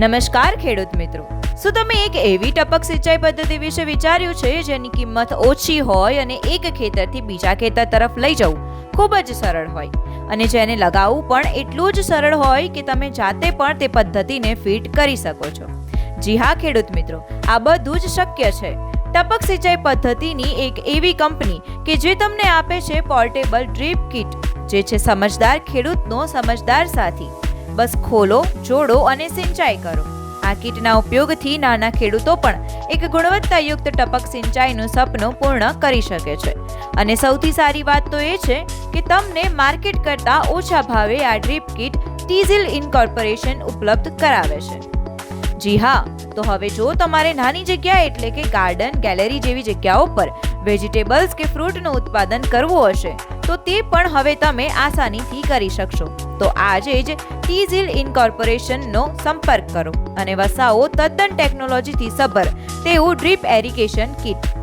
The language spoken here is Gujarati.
નમસ્કાર ખેડૂત મિત્રો. શું તમે એક એવી ટપક સિંચાઈ પદ્ધતિ વિશે વિચાર્યું છે જેની કિંમત ઓછી હોય અને એક ખેતરથી બીજા ખેતર તરફ લઈ જવું ખૂબ જ સરળ હોય? અને જેને લગાવવું પણ એટલું જ સરળ હોય કે તમે જાતે પણ તે પદ્ધતિને ફિટ કરી શકો છો. જી હા, ખેડૂત મિત્રો, આ બધું જ શક્ય છે. ટપક સિંચાઈ પદ્ધતિની એક એવી કંપની કે જે તમને આપે છે પોર્ટેબલ ડ્રીપ કિટ, જે છે સમજદાર ખેડૂતનો સમજદાર સાથી. બસ ખોલો, જોડો અને સિંચાઈ કરો. આ કીટના ઉપયોગથી નાના ખેડૂતો પણ એક ગુણવત્તાયુક્ત ટપક સિંચાઈનું સપનું પૂર્ણ કરી શકે છે. અને સૌથી સારી વાત તો એ છે કે તમને માર્કેટ કરતાં ઓછા ભાવે આ ડ્રીપ કીટ ટીઝિલ ઇન્કોર્પોરેશન ઉપલબ્ધ કરાવે છે. જી હા, તો હવે જો તમારે નાની જગ્યા એટલે કે ગાર્ડન, ગેલેરી જેવી જગ્યાઓ પર વેજીટેબલ્સ કે ફ્રૂટનું ઉત્પાદન કરવું હશે, તો તે પણ હવે તમે આસાનીથી કરી શકશો. તો આજે જ ટીઝિલ ઇન્કોર્પોરેશનનો સંપર્ક કરો અને વસાવો તદ્દન ટેકનોલોજીથી સભર તેવું ડ્રીપ એરિગેશન કિટ